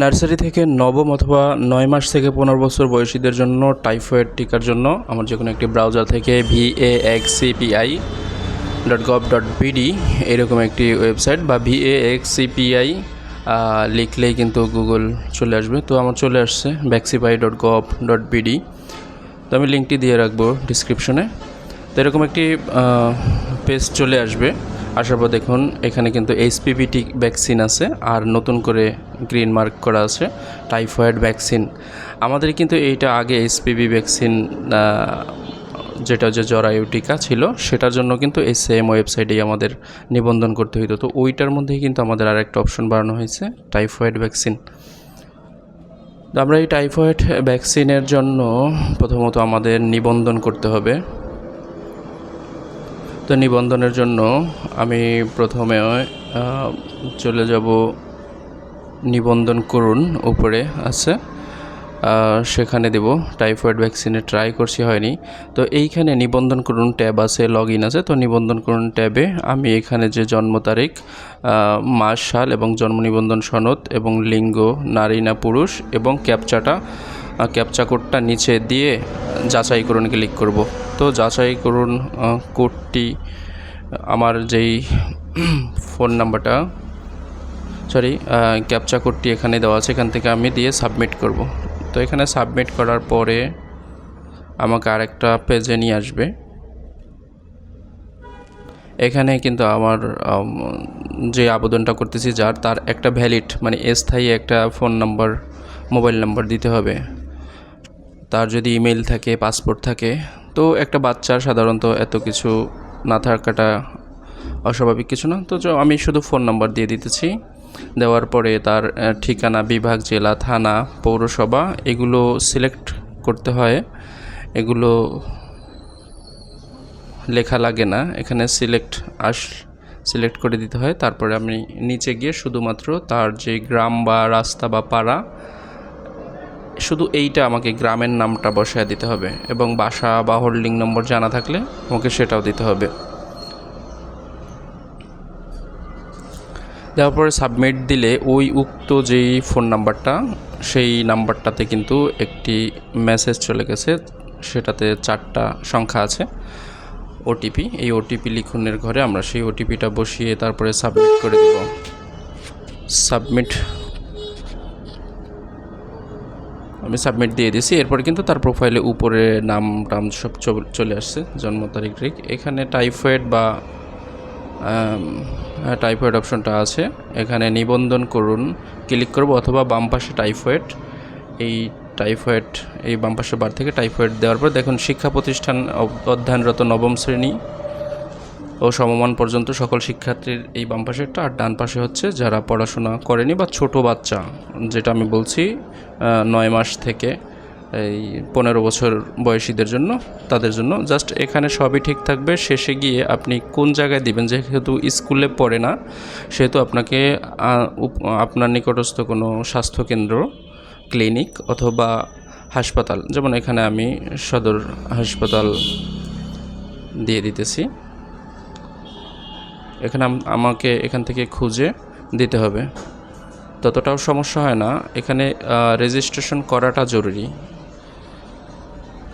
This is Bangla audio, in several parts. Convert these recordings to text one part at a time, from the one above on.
নার্সারি থেকে নবম অথবা নয় মাস থেকে পনেরো বছর বয়সীদের জন্য টাইফয়েড টিকার জন্য আমার যে কোনো একটি ব্রাউজার থেকে V A X CPI dot gov dot BD এরকম একটি ওয়েবসাইট বা ভি এ এক্স সিপিআই লিখলেই কিন্তু গুগল চলে আসবে। তো আমার চলে আসছে vaxpi dot gov dot BD তো আমি লিঙ্কটি দিয়ে রাখব ডিসক্রিপশনে তো এরকম একটি পেজ চলে আসবে। আসার পর দেখুন, এখানে কিন্তু এইচপিভি টি ভ্যাকসিন আছে আর নতুন করে গ্রিন মার্ক করা আছে টাইফয়েড ভ্যাকসিন আমাদের কিন্তু এইটা আগে এইচপিভি ভ্যাকসিন যেটা যে জরায়ু টিকা ছিল, সেটার জন্য কিন্তু এই সেম ওয়েবসাইটেই আমাদের নিবন্ধন করতে হইতো। তো ওইটার মধ্যেই কিন্তু আমাদের আর একটা অপশন বাড়ানো হয়েছে টাইফয়েড ভ্যাকসিন আমরা এই টাইফয়েড ভ্যাকসিনের জন্য প্রথমত আমাদের নিবন্ধন করতে হবে। তো নিবন্ধনের জন্য আমি প্রথমে চলে যাব নিবন্ধন করুন উপরে আছে। সেখানে দেব, টাইফয়েড ভ্যাকসিনে ট্রাই করছি, হয়নি। তো এইখানে নিবন্ধন করুন ট্যাব আছে লগ ইন আছে। তো নিবন্ধন করুন ট্যাবে আমি এখানে যে জন্ম তারিখ মাস, সাল এবং জন্ম নিবন্ধন সনদ এবং লিঙ্গ, নারী না পুরুষ এবং ক্যাপচাটা ক্যাপচা কোডটা নিচে দিয়ে যাচাই করুন ক্লিক করব। তো যাচাই করুন কোডটি, আমার যেই ফোন নাম্বারটা সরি ক্যাপচা কোডটি এখানে দেওয়া আছে, এখান থেকে আমি দিয়ে সাবমিট করব। তো এখানে সাবমিট করার পরে আমাকে আরেকটা পেজে নিয়ে আসবে। এখানে কিন্তু আমার যে আবেদনটা করতেছি, যার, তার একটা ভ্যালিড মানে স্থায়ী একটা ফোন নাম্বার মোবাইল নাম্বার দিতে হবে। তার যদি ইমেল থাকে, পাসপোর্ট থাকে, তো একটা বাচ্চার সাধারণত এত কিছু না থাকাটা অস্বাভাবিক কিছু না। তো আমি শুধু ফোন নাম্বার দিয়ে দিতেছি। দেওয়ার পরে তার ঠিকানা, বিভাগ, জেলা, থানা, পৌরসভা, এগুলো সিলেক্ট করতে হয়। এগুলো লেখা লাগে না। এখানে সিলেক্ট আস, সিলেক্ট করে দিতে হয়। তারপরে আমি নিচে গিয়ে শুধুমাত্র তার যে গ্রাম বা রাস্তা বা পাড়া শুধু এইটা আমাকে গ্রামের নামটা বসায় দিতে হবে এবং বাসা বা হোল্ডিং নম্বর জানা থাকলে আমাকে সেটাও দিতে হবে। দেওয়ার পরে সাবমিট দিলে ওই উক্ত যেই ফোন নাম্বারটা, সেই নাম্বারটাতে কিন্তু একটি মেসেজ চলে গেছে, সেটাতে চারটা সংখ্যা আছে। ওটিপি, এই ওটিপি লিখনের ঘরে আমরা সেই ওটিপিটা বসিয়ে তারপরে সাবমিট করে দিব। সাবমিট আমি সাবমিট দিয়ে দিয়েছি। এরপর কিন্তু তার প্রোফাইলে উপরে নাম, টাম সব চলে আসছে, জন্ম, তারিখ তারিখ এখানে টাইফয়েড বা টাইফয়েড অপশনটা আছে। এখানে নিবন্ধন করুন ক্লিক করব অথবা বাম পাশে টাইফয়েড এই টাইফয়েড এই বাম পাশে বার থেকে টাইফয়েড দেওয়ার পর দেখুন শিক্ষা প্রতিষ্ঠান অধ্যয়নরত নবম শ্রেণি। ও সমমান পর্যন্ত সকল শিক্ষার্থীর এই বাম পাশেরটা আর ডান পাশে হচ্ছে যারা পড়াশোনা করেনি বা ছোট বাচ্চা, যেটা আমি বলছি নয় মাস থেকে এই পনেরো বছর বয়সীদের জন্য, তাদের জন্য। জাস্ট এখানে সবই ঠিক থাকবে। শেষে গিয়ে আপনি কোন জায়গায় দিবেন? যেহেতু স্কুলে পড়ে না, সেহেতু আপনাকে আপনার নিকটস্থ কোনো স্বাস্থ্যকেন্দ্র, ক্লিনিক অথবা হাসপাতাল, যেমন এখানে আমি সদর হাসপাতাল দিয়ে দিতেছি। এখানে আমাকে এখান থেকে খুঁজে দিতে হবে। ততটাও সমস্যা হয় না। এখানে রেজিস্ট্রেশন করাটা জরুরি।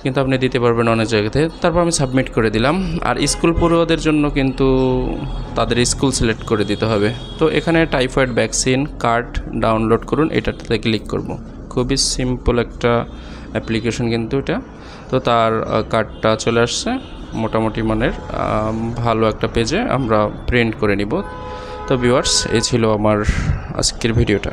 কিন্তু আপনি দিতে পারবেন অনেক জায়গাতে। তারপর আমি সাবমিট করে দিলাম। আর স্কুল পড়ুয়াদের জন্য কিন্তু তাদের স্কুল সিলেক্ট করে দিতে হবে। তো এখানে টাইফয়েড ভ্যাকসিন কার্ড ডাউনলোড করুন। এটাতে ক্লিক করব। খুবই সিম্পল একটা অ্যাপ্লিকেশন কিন্তু এটা। তো তার কার্ডটা চলে আসছে। মোটামুটি মানের ভালো একটা পেজে আমরা প্রিন্ট করে নিব। তো ভিউয়ার্স এই ছিল আমার আজকের ভিডিওটা